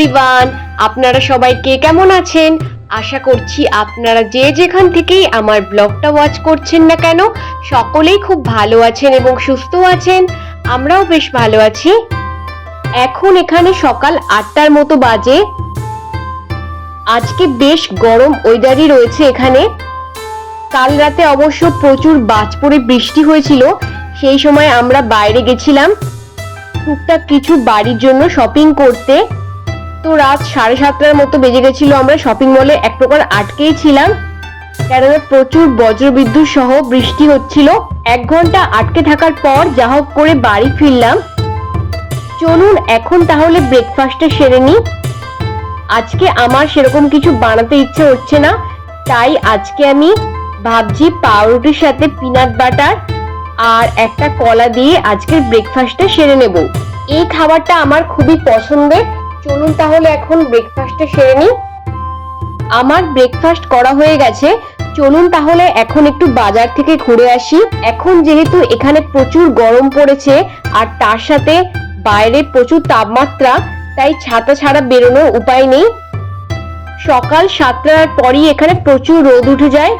Everyone আপনারা সবাই কে কেমন আছেন? আশা করছি আপনারা যে যেখান থেকেই আমার ব্লগটা ওয়াচ করছেন না কেন, সকলেই খুব ভালো আছেন এবং সুস্থ আছেন। আমরাও বেশ ভালো আছি। এখন এখানে সকাল আটটার মতো বাজে। আজকে বেশ গরম ওয়েদারই রয়েছে এখানে। কাল রাতে অবশ্য প্রচুর বাজ পড়ে বৃষ্টি হয়েছিল, সেই সময় আমরা বাইরে গেছিলাম। টুকটাক কিছু বাড়ির জন্য শপিং করতে। তো রাত সাড়ে সাতটার মতো বেজে গেছিল আমরা শপিং মলে এক প্রকার আটকেই ছিলাম। কেননা প্রচুর বজ্রবিদ্যুৎ সহ বৃষ্টি হচ্ছিল। এক ঘণ্টা আটকে থাকার পর যা হোক করে বাড়ি ফিরলাম। চলুন এখন তাহলে ব্রেকফাস্টটা সেরে নিই আজকে আমার সেরকম কিছু বানাতে ইচ্ছে হচ্ছে না। তাই আজকে আমি ভাবছি পাউরুটির সাথে পিনাট বাটার আর একটা কলা দিয়ে আজকের ব্রেকফাস্টটা সেরে নেব। এই খাবারটা আমার খুবই পছন্দের। চলুন তাহলে এখন ব্রেকফাস্টটা সেরে নিই। আমার ব্রেকফাস্ট করা হয়ে গেছে। চলুন তাহলে এখন একটু বাজার থেকে ঘুরে আসি। এখন যেহেতু এখানে প্রচুর গরম পড়েছে আর তার সাথে বাইরে প্রচুর তাপমাত্রা, তাই ছাতা ছাড়া বেরোনোর উপায় নেই। সকাল সাতটার পরই এখানে প্রচুর রোদ উঠে যায়।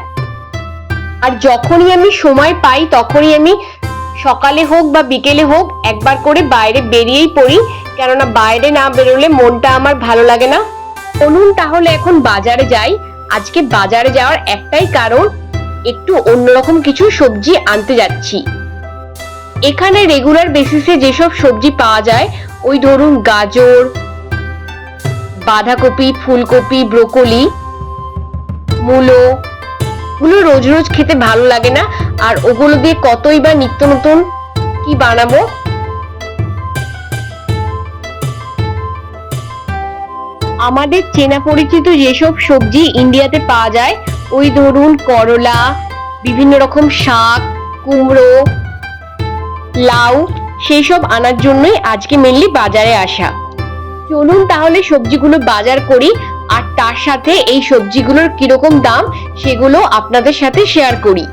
আর যখনই আমি সময় পাই, তখনই আমি সকালে হোক বা বিকেলে হোক একবার করে বাইরে বেরিয়েই পড়ি। কেননা বাইরে না বেরোলে মনটা আমার ভালো লাগে না। চলুন তাহলে এখন বাজারে যাই। আজকে বাজারে যাওয়ার একটাই কারণ, একটু অন্যরকম কিছু সবজি আনতে যাচ্ছি। এখানে রেগুলার বেসিসে যেসব সবজি পাওয়া যায়, ওই ধরুন গাজর, বাঁধাকপি, ফুলকপি, ব্রোকলি, মূলো, ওগুলো রোজ রোজ খেতে ভালো লাগে না। আর ওগুলো দিয়ে কতই বা নিত্য নতুন কি বানাবো? আমাদের চেনা পরিচিত যেসব সবজি ইন্ডিয়াতে পাওয়া যায়, ওই ধরুন করলা, বিভিন্ন রকম শাক, কুমড়ো, লাউ সেই সব আনার জন্যই আজকে মেনলি বাজারে আসা। চলুন তাহলে সবজিগুলো বাজার করি, আর তার সাথে এই সবজিগুলোর কীরকম দাম সেগুলো আপনাদের সাথে শেয়ার করি।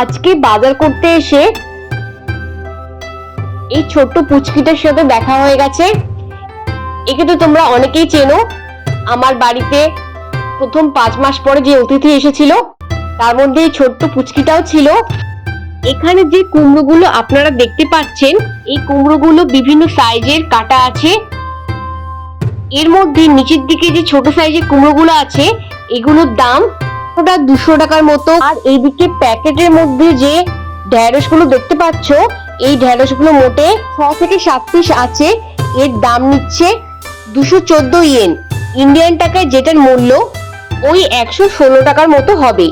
আজকে বাজার করতে এসে এই ছোট্ট পুচকিটার সাথে দেখা হয়ে গেছে। একে তো তোমরা অনেকেই চেনো। আমার বাড়িতে প্রথম পাঁচ মাস পরে যে অতিথি এসেছিল, তার মধ্যে এই ছোট্ট পুচকিটাও ছিল। এখানে যে কুমড়োগুলো আপনারা দেখতে পাচ্ছেন, এই কুমড়োগুলো বিভিন্ন সাইজের কাটা আছে। এর মধ্যে নিচের দিকে যে ছোট সাইজের কুমড়োগুলো আছে, এগুলোর দাম ওটা দুশো টাকার মতো। আর এইদিকে প্যাকেটের মধ্যে যে ঢ্যাঁড়সগুলো দেখতে পাচ্ছ, এই ঢ্যাঁড়সগুলো মোটে ছ থেকে সাত পিস আছে। এর দাম নিচ্ছে দুশো চোদ্দ ইয়েন। ইন্ডিয়ান টাকায় যেটার মূল্য ওই একশো ষোলো টাকার মতো হবে।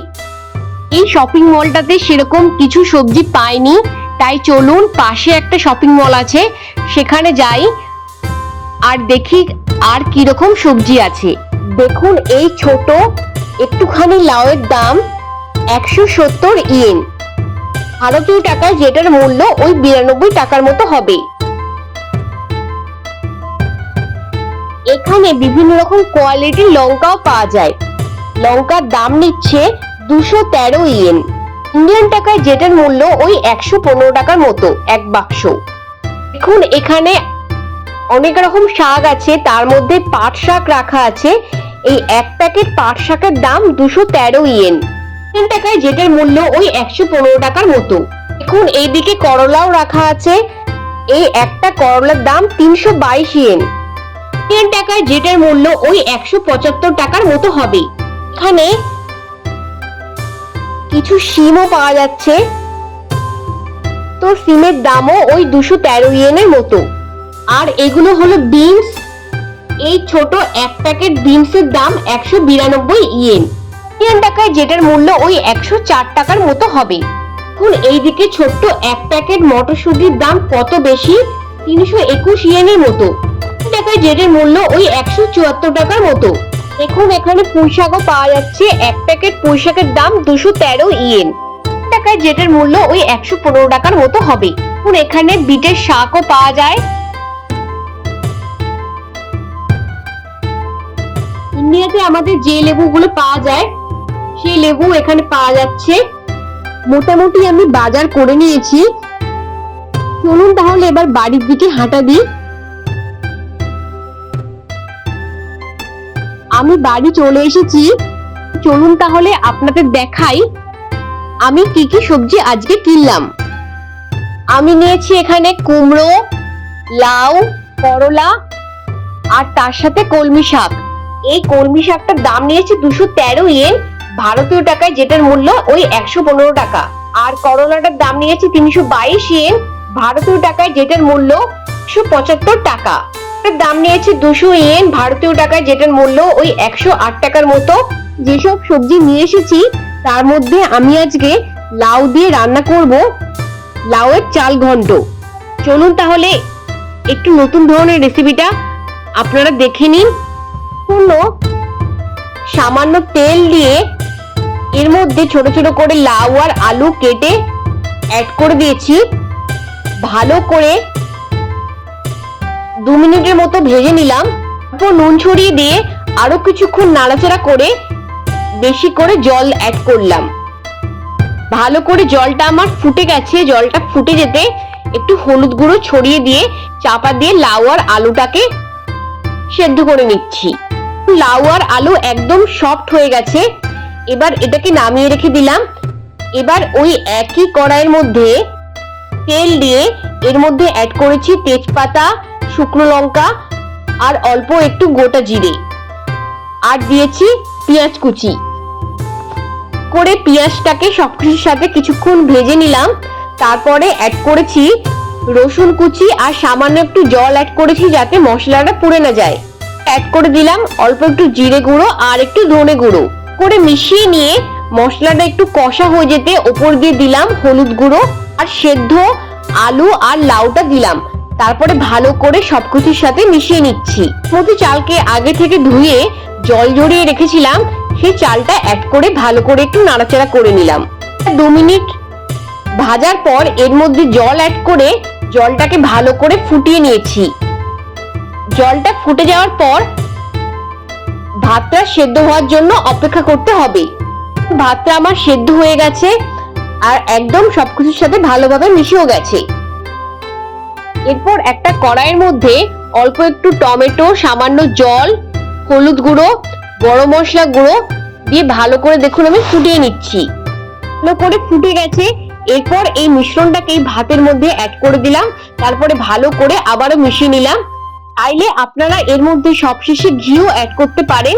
এই শপিং মলটাতে সেরকম কিছু সবজি পাইনি, তাই চলুন পাশে একটা শপিং মল আছে, সেখানে যাই আর দেখি আর কি রকম সবজি আছে। দেখুন এই ছোট, একটুখানি লাউয়ের দাম একশো সত্তর ইয়েন। ভারতীয় টাকায় যেটার মূল্য ওই বিরানব্বই টাকার মতো হবে। এখানে বিভিন্ন রকম কোয়ালিটির লঙ্কাও পাওয়া যায়। লঙ্কার দাম নিচ্ছে দুশো তেরো ইয়েন। ইন্ডিয়ান টাকায় যেটার মূল্য ওই একশো পনেরো টাকার মতো এক বাক্স। দেখুন, এখানে অনেক রকম শাক আছে, তার মধ্যে পাট শাক রাখা আছে। এই এক প্যাকেট পাট শাকের দাম দুশো তেরো ইয়েন। তিন টাকায় যেটার মূল্য ওই একশো পনেরো টাকার মতো। দেখুন, এইদিকে করলাও রাখা আছে। এই একটা করলার দাম তিনশো বাইশ ইয়েন। তিন টাকায় যেটার মূল্য ওই একশো পঁচাত্তর টাকার মতো হবে। এখানে কিছু সিমও পাওয়া যাচ্ছে। তো সিমের দামও ওই দুশো তেরো ইয়েনের মতো। আর এগুলো হলো বিনস এই ছোট এক প্যাকেট বিনসের দাম একশো বিরানব্বই ইয়েন। ইয়েন টাকায় যেটার মূল্য ওই একশো চার টাকার মতো হবে। এখন এইদিকে ছোট্ট এক প্যাকেট মটরশুটির দাম কত বেশি? তিনশো একুশ ইয়েনের মতো। টাকায় যেটার মূল্য ওই একশো চুয়াত্তর টাকার মতো। এখানে পুঁই শাকও পাওয়া যাচ্ছে। এক প্যাকেট পুঁই শাকের দাম দুশো তেরো ইয়েন। টাকায় মূল্য ওই একশো পনেরো টাকার মতো হবে। এখন এখানে বিটের শাকও পাওয়া যায়। ইন্ডিয়াতে আমাদের যে লেবুগুলো পাওয়া যায়, সেই লেবু এখানে পাওয়া যাচ্ছে। মোটামুটি আমি বাজার করে নিয়েছি। চলুন তাহলে এবার বাড়ির দিকে হাঁটা দিই। আমি বাড়ি চলে এসেছি। চলুন তাহলে আপনাদের দেখাই আমি কি কি সবজি আজকে কিনলাম। আমি নিয়েছি এখানে কুমড়ো, লাউ, করলা আর তার সাথে কলমি শাক। এই কলমি শাকটার দাম নিয়েছে দুশো তেরো ইয়েন। ভারতীয় টাকায় যেটার মূল্য ওই একশো পনেরো টাকা। আর করলাটার দাম নিয়েছে তিনশো বাইশ ইয়েন। ভারতীয় টাকায় যেটার মূল্য একশো পঁচাত্তর টাকা। এটার দাম নিয়েছে দুশো ইয়েন। ভারতীয় টাকায় যেটার মূল্য ওই একশো আট টাকার মতো। যেসব সবজি নিয়ে এসেছি, তার মধ্যে আমি আজকে লাউ দিয়ে রান্না করব। লাউয়ের চাল ঘন্ট। চলুন তাহলে একটু নতুন ধরনের রেসিপিটা আপনারা দেখে নিন। পূর্ণ সামান্য তেল দিয়ে এর মধ্যে ছোট ছোট করে লাউ আর আলু কেটে অ্যাড করে দিয়েছি। ভালো করে দু মিনিটের মতো ভেজে নিলাম। তারপর নুন ছড়িয়ে দিয়ে আরও কিছুক্ষণ নাড়াচাড়া করে বেশি করে জল অ্যাড করলাম। ভালো করে জলটা আমার ফুটে গেছে, জলটা ফুটে যেতে একটু হলুদ গুঁড়ো ছড়িয়ে দিয়ে চাপা দিয়ে লাউ আর আলুটাকে সেদ্ধ করে নিচ্ছি। লাউ আর আলু একদম সফট হয়ে গেছে। এবার এটাকে নামিয়ে রেখে দিলাম। এবার ওই একই কড়াইয়ের মধ্যে তেল দিয়ে এর মধ্যে অ্যাড করেছি তেজপাতা শুকনো লঙ্কা আর অল্প একটু গোটা জিরে। আর দিয়েছি পেঁয়াজ কুচি। করে পেঁয়াজটাকে সবকিছুর সাথে কিছুক্ষণ ভেজে নিলাম। তারপরে অ্যাড করেছি রসুন কুচি আর সামান্য একটু জল অ্যাড করেছি যাতে মশলাটা পুড়ে না যায়। অ্যাড করে দিলাম অল্প একটু জিরে গুঁড়ো আর একটু ধনে গুঁড়ো। করে মিশিয়ে নিয়ে মশলাটা একটু কষা হয়ে যেতে ওপর দিয়ে দিলাম হলুদ গুঁড়ো আর সেদ্ধ আলু আর লাউটা দিলাম। তারপরে ভালো করে সবকিছুর সাথে মিশিয়ে নিচ্ছি। মতো চালকে আগে থেকে ধুয়ে জল ঝরিয়ে রেখেছিলাম, সেই চালটা অ্যাড করে ভালো করে একটু নাড়াচাড়া করে নিলাম। দু মিনিট ভাজার পর এর মধ্যে জল অ্যাড করে জলটাকে ভালো করে ফুটিয়ে নিয়েছি। জলটা ফুটে যাওয়ার পর ভাতটা সেদ্ধ হওয়ার জন্য অপেক্ষা করতে হবে। ভাতটা আমার সেদ্ধ হয়ে গেছে আর একদম সবকিছুর সাথে ভালোভাবে মিশেও গেছে। এরপর একটা কড়াইয়ের মধ্যে অল্প একটু টমেটো, সামান্য জল, হলুদ গুঁড়ো, গরম মশলা গুঁড়ো দিয়ে ভালো করে দেখুন আমি ফুটিয়ে নিচ্ছি। ভালো করে ফুটে গেছে। এরপর এই মিশ্রণটাকে এই ভাতের মধ্যে অ্যাড করে দিলাম। তারপরে ভালো করে আবারও মিশিয়ে নিলাম। চাইলে আপনারা এর মধ্যে সবশেষে ঘিও অ্যাড করতে পারেন।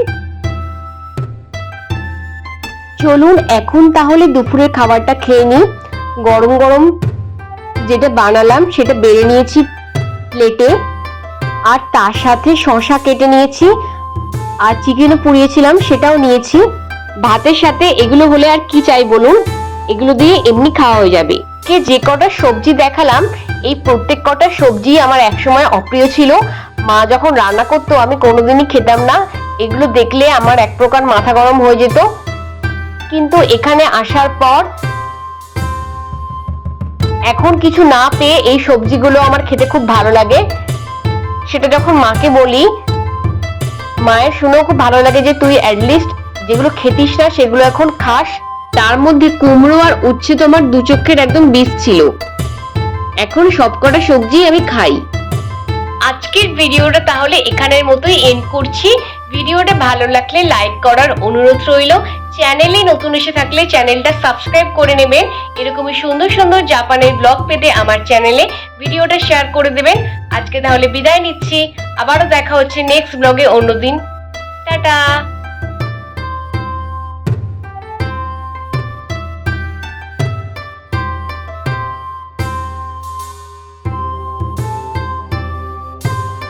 চলুন, এখন তাহলে দুপুরের খাবারটা খেয়ে নিই। গরম গরম যেটা বানালাম সেটা বেড়ে নিয়েছি প্লেটে আর তার সাথে শশা কেটে নিয়েছি। আর চিকেনও পুড়িয়েছিলাম, সেটাও নিয়েছি। ভাতের সাথে এগুলো হলে আর কি চাই বলুন? এগুলো দিয়ে এমনি খাওয়া হয়ে যাবে। কে যে কটা সবজি দেখালাম, এই প্রত্যেক কটা সবজি আমার একসময় অপ্রিয় ছিল। মা যখন রান্না করতো, আমি কোনোদিনই খেতাম না। এগুলো দেখলে আমার এক প্রকার মাথা গরম হয়ে যেত। কিন্তু এখানে আসার পর এখন কিছু না পেয়ে এই সবজিগুলো আমার খেতে খুব ভালো লাগে। সেটা যখন মাকে বলি, মায়ের শুনেও খুব ভালো লাগে যে তুই অ্যাটলিস্ট যেগুলো খেতিস না সেগুলো এখন খাস। তার মধ্যে কুমড়ো আর উচ্ছে তো আমার দু চোখের একদম বিষ ছিল। এখন সবকটা সবজি আমি খাই। আজকের ভিডিওটা তাহলে এখানের মতোই এন্ড করছি। ভিডিওটা ভালো লাগলে লাইক করার অনুরোধ রইল। চ্যানেলে নতুন এসে থাকলে চ্যানেলটা সাবস্ক্রাইব করে নেবেন। এরকমই সুন্দর সুন্দর জাপানের ব্লগ পেতে আমার চ্যানেলে ভিডিওটা শেয়ার করে দেবেন। আজকে তাহলে বিদায় নিচ্ছি। আবারও দেখা হচ্ছে নেক্সট ব্লগে অন্যদিন। টাটা!